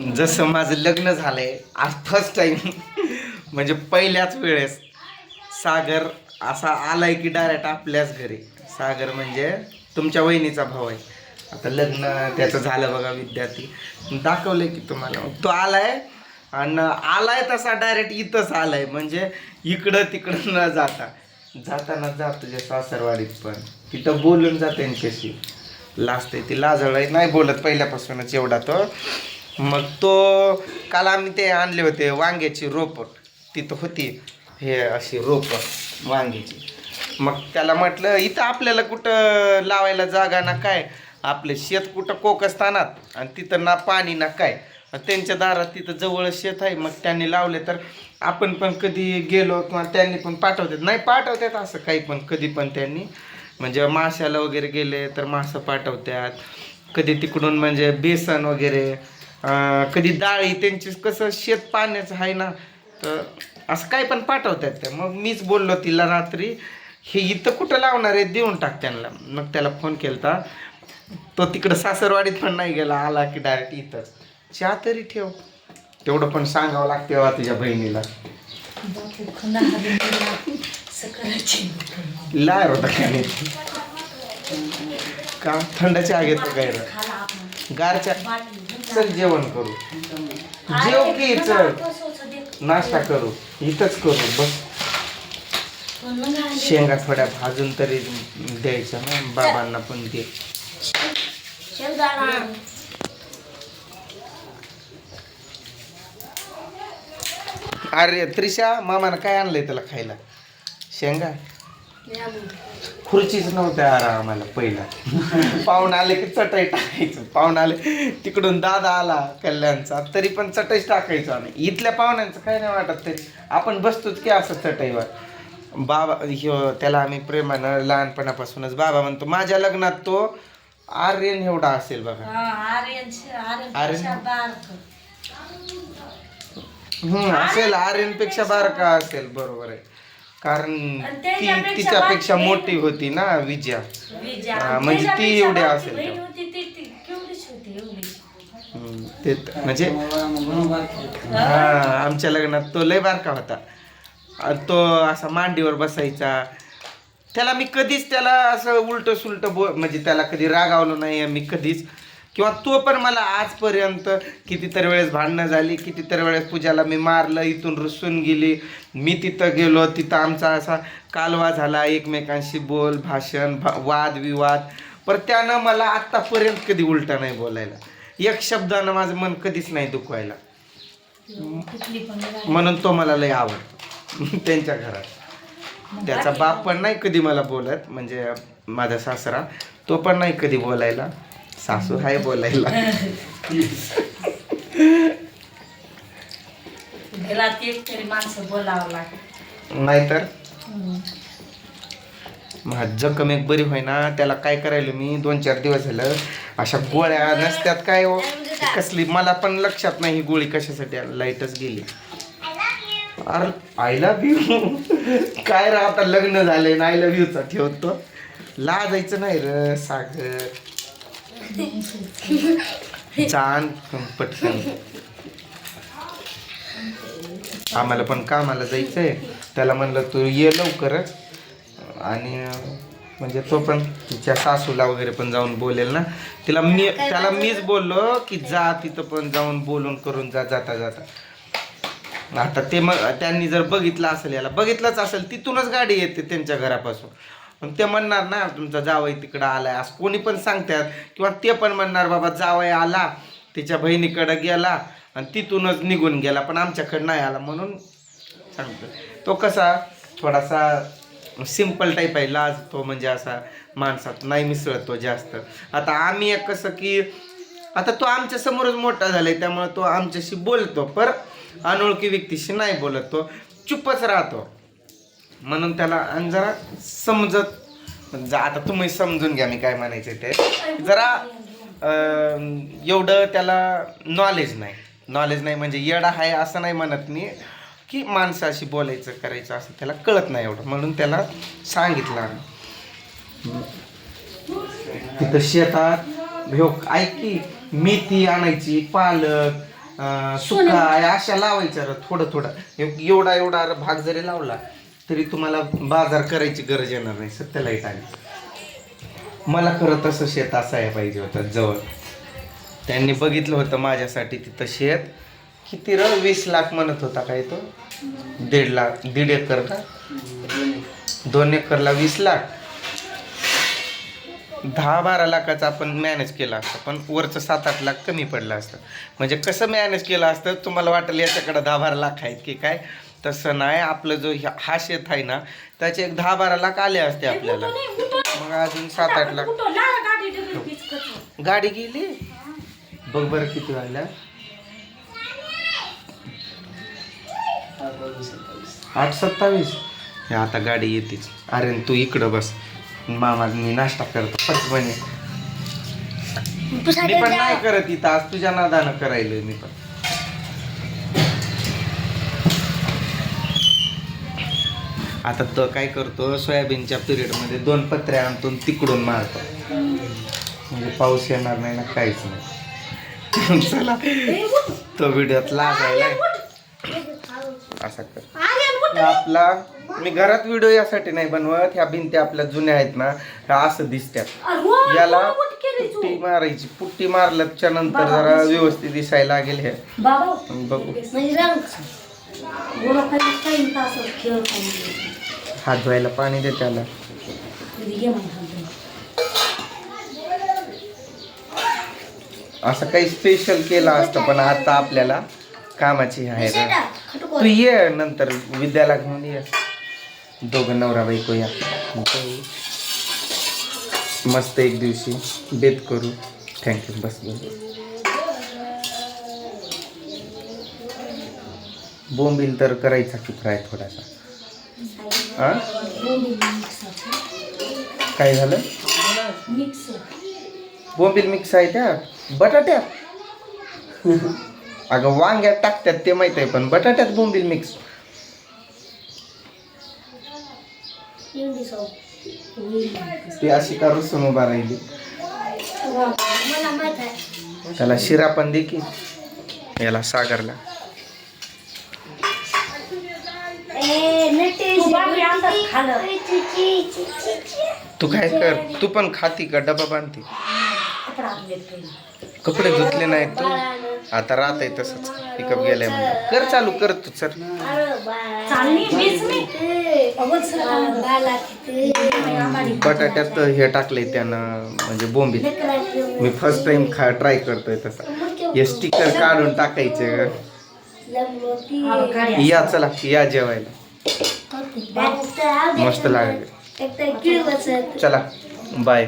जसं माझं लग्न झालंय आज फर्स्ट टाइम म्हणजे पहिल्याच वेळेस. सागर असा आलाय की डायरेक्ट आपल्याच घरी. सागर म्हणजे तुमच्या वहिनीचा भाऊ आहे. आता लग्न त्याचं झालं बघा विद्यार्थी. दाखवलंय की तुम्हाला. तो आलाय आणि आलाय तसा डायरेक्ट इथंच आलाय. म्हणजे इकडं तिकडं न जाता. जाताना जातो तुझ्या सासरवाडीत पण. तिथं बोलून जा त्यांच्याशी लास्ट आहे ती लाजळ नाही बोलत पहिल्यापासूनच एवढा तो. मग तो काल आम्ही ते आणले होते वांग्याची रोपं. तिथं होती हे अशी रोपं वांग्याची. मग त्याला म्हटलं इथं आपल्याला कुठं लावायला जागा ना काय? आपले शेत कुठं कोकस्थानात आणि तिथं ना पाणी ना काय? त्यांच्या दारात तिथं जवळ शेत आहे. मग त्यांनी लावले तर आपण पण कधी गेलो किंवा त्यांनी पण पाठवतात. नाही पाठवतात असं काही पण कधी पण त्यांनी. म्हणजे माशाला वगैरे गेले तर मासं पाठवतात. कधी तिकडून म्हणजे बेसन वगैरे कधी डाळी त्यांची कसं शेत पाण्याचं आहे ना तर असं काय पण पाठवतात त्या. मग मीच बोललो तिला रात्री हे इथं कुठं लावणार आहे? देऊन टाक त्यांना. मग त्याला फोन केलता. तो तिकडं सासरवाडीत पण नाही गेला आला की डायरेक्ट इथंच चहा तरी ठेव. तेवढं पण सांगावं लागते बा तुझ्या बहिणीला. लाय होता का? नाही का थंडाच्या आगेत काय गारच्या चल जेवण करू. जेव की चल नाश्ता करू. इथंच करू बस. शेंगा थोड्या भाजून तरी द्यायच्या ना बाबांना पण दे. अरे त्रिशा मामानं काय आणलंय त्याला खायला? शेंगा? खुर्चीच नव्हत्या आम्हाला पहिला. पाहुणे आले की चटई टाकायचं. पाहुणे आले तिकडून दादा आला कल्याणचा. तरी पण चटईच टाकायचो आम्ही. इथल्या पाहुण्यांचं काय नाही वाटत तरी. आपण बसतोच की असं चटईवर. बाबा ह्यो त्याला आम्ही प्रेमानं लहानपणापासूनच बाबा म्हणतो माझ्या लग्नात तो आर्यन एवढा असेल बघा. हम्म असेल आर्यनपेक्षा बारका असेल. बरोबर आहे. कारण आणि ती त्याच्यापेक्षा तिच्यापेक्षा. मोठी होती ना विजया. हा, म्हणजे ती एवढी असेल. तेव्हा. हम्म, ते त- म्हणजे हा आमच्या लग्नात तो लय बारका होता. तो असा मांडीवर बसायचा. त्याला मी कधीच त्याला असं उलट सुलट बो म्हणजे त्याला कधी रागावलो नाही मी कधीच. किंवा तो पण मला आजपर्यंत कितीतरी वेळेस भांडणं झाली कितीतरी वेळेस पूजाला मी मारलं इथून रुसून गेली. मी तिथं गेलो तिथं आमचा असा कालवा झाला एकमेकांशी बोल भाषण भा वादविवाद पर त्यानं मला आत्तापर्यंत कधी उलटा नाही बोलायला. एक शब्दानं माझं मन कधीच नाही दुखवायला. म्हणून तो मला लय आवडतो. त्यांच्या घरात. त्याचा बाप पण नाही कधी मला बोलत म्हणजे माझा सासरा तो पण नाही कधी बोलायला. सासू हाय बोलायला. घरात एक तरी माणसं बोलावं लागत नाहीतर? मग जखम एक बरी होईना त्याला काय करायला मी? दोन चार दिवस झालं. अशा गोळ्या नसत्यात काय हो? कसली? मला पण लक्षात नाही ही गोळी कशासाठी. लाईटच गेली. अरे आय लव्ह यू काय रे आता लग्न झालंय ना आय लव्ह यूचा ठेवतो. लाजायचं नाही र सागर. छान. पटकन. आम्हाला पण कामाला जायचंय. त्याला म्हणलं तू ये लवकरच आणि म्हणजे तो पण तिच्या सासूला वगैरे पण जाऊन बोलेल ना. तिला मी त्याला मीच बोललो की जा तिथं पण जाऊन बोलून करून जा जाता जाता. आता ते मग त्यांनी जर बघितलं असेल याला बघितलंच असेल तिथूनच गाडी येते त्यांच्या घरापासून. मग ते म्हणणार ना तुमचा जावई तिकडं आलाय. असं कोणी पण सांगतात. किंवा ते पण म्हणणार बाबा जावई आला तिच्या बहिणीकडं गेला आणि तिथूनच निघून गेला पण आमच्याकडं नाही आला. म्हणून सांगतो. तो कसा थोडासा सिंपल टाईप आहे लाज तो म्हणजे असा माणसात नाही मिसळत जास्त. आता आम्ही एक कसं की आता तो आमच्या समोरच मोठा झालाय त्यामुळे तो आमच्याशी बोलतो पर अनोळखी व्यक्तीशी नाही बोलत तो. चुपच राहतो. म्हणून त्याला आणि जरा समजत. जा आता तुम्ही समजून घ्या मी काय म्हणायचं ते. जरा एवढं त्याला नॉलेज नाही. नॉलेज नाही म्हणजे येडा आहे असं नाही म्हणत मी. की माणसाशी बोलायचं करायचं असं त्याला कळत नाही एवढं. म्हणून त्याला सांगितलं तिथं शेतात हो ऐक की मेथी आणायची पालक सुका अशा लावायच्या थोडं थोडं. एवढा एवढा भाग जरी लावला तरी तुम्हाला बाजार करायची गरज येणार नाही सत्य लाइट आली. मला खरं तसं शेत असायला पाहिजे होतं जवळ. त्यांनी बघितलं होतं माझ्यासाठी तिथं शेत. किती र वीस लाख म्हणत होता काय तो? दीड लाख दीड एकर का? दोन एकरला वीस लाख. दहा बारा लाखाचं आपण मॅनेज केला असतं पण वरचं सात आठ लाख कमी पडलं असतं. म्हणजे कसं मॅनेज केलं असतं तुम्हाला वाटेल याच्याकडे दहा बारा लाख आहेत की काय? तसं नाही. आपलं जो हा शेत आहे ना त्याचे एक दहा बारा लाख आले असते आपल्याला. मग अजून सात आठ लाख. गाडी गेली? बघ बरं किती वाजल्या. आठ सत्तावीस. हे आता गाडी येतेच. अरे तू इकडं बस. मामा मी नाश्ता करतो. म्हणे. मी पण नाही करत इथं. आज तुझ्या नादानं करायलोय मी पण. आता तो काय करतो सोयाबीनच्या पिरियडमध्ये दोन पत्र्या आणतो आणि तिकडून मारतो. म्हणजे पाऊस येणार नाही ना काहीच नाही. चला तो व्हिडिओत लागायला. असा कर. आपला मी घरात व्हिडिओ यासाठी नाही बनवत ह्या भिंती आपल्या जुन्या आहेत ना ह्या असं वा, याला. पुट्टी मारायची पुट्टी मारल्याच्या नंतर जरा व्यवस्थित दिसायला लागेल हे. बघू. काही तास खेळ हात धुवायला पाणी दे त्याला. असं काही स्पेशल केलं असतं पण आता आपल्याला कामाची आहे तू ये नंतर विद्याला घेऊन ये. दोघं नवरा बायको या. मस्त एक दिवशी बेत करू. थँक्यू बस बस. बोंबील तर करायचा की फ्राय थोडासा. हा काय झालं? बोंबील मिक्स आहे त्या बटाट्यात अगं वांग्यात टाकतात ते माहीत आहे पण बटाट्यात बोंबील मिक्स. ती अशी का रुसून उभा राहिली? आहे. त्याला शिरा पण दे की. याला सागरला. तू काय कर तू पण खाती का? डबा बांधती. कपडा धुतले नाहीत तू. आता राहत आहे तसंच. पिकअप गेलाय म्हणजे कर चालू कर तू सर बटाट्यात हे टाकलंय त्यानं म्हणजे बोंबील मी फर्स्ट टाइम खा ट्राय करतोय तसा. हे स्टिकर काढून टाकायचे. ग. या चला. या जेवायला. मस्त लागेल. चला बाय